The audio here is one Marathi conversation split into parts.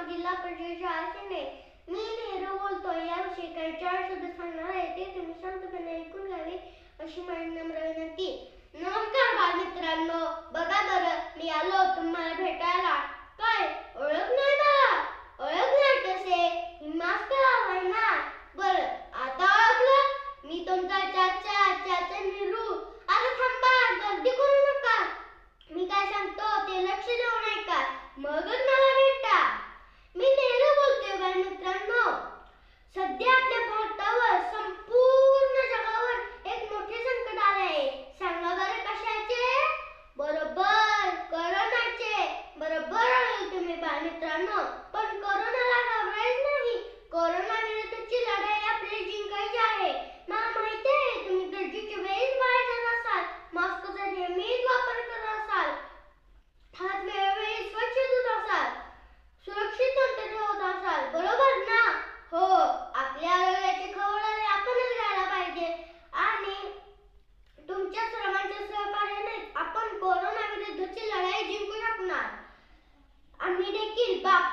नाव जिल्हा परिषद शाळा शिंदे मी नेहरू बोलतो याविषयी काही चार शब्द सांगणार आहे ते तुम्ही शांतपणे ऐकून घ्यावे अशी माझी नम्र विनंती. 别动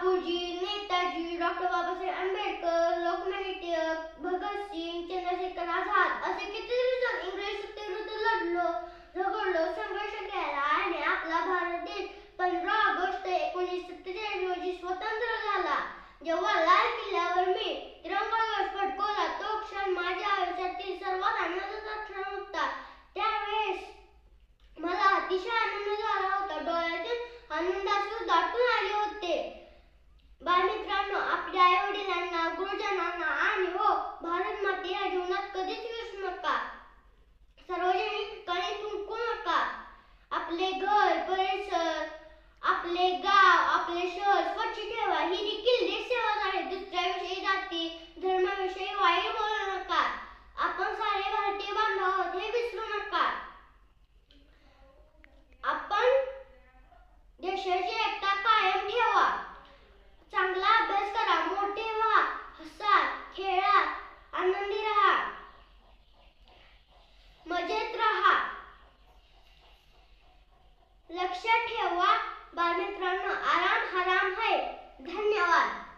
बापूजी नेताजी डॉक्टर बाबासाहेब आंबेडकर लोकमान्य टिळक भगत सिंग चंद्रशेखर आझाद असे कितीतरी जण इंग्रज सत्तेविरुद्ध लढलो झगडलो संघर्ष केला आणि आपला भारत देश पंधरा ऑगस्ट एकोणीसशे सत्तेचाळीस रोजी स्वतंत्र झाला. जेव्हा लाल किल्ल्यावर मी तिरंगा ध्वज फडकवला तो क्षण माझ्या आयुष्यातील सर्वात आनंदाचा क्षण होता. त्यावेळेस मला अतिशय आनंद झाला होता. डोळ्यातील आनंदाचे दाटून आले होते. बालमित्रांनो आपल्या आई वडिलांना गुरुजनांना आणि हो भारत मातेला जीवनात कधीच विसरू नका. ठेवा. बालमित्रांनो आराम हराम है धन्यवाद.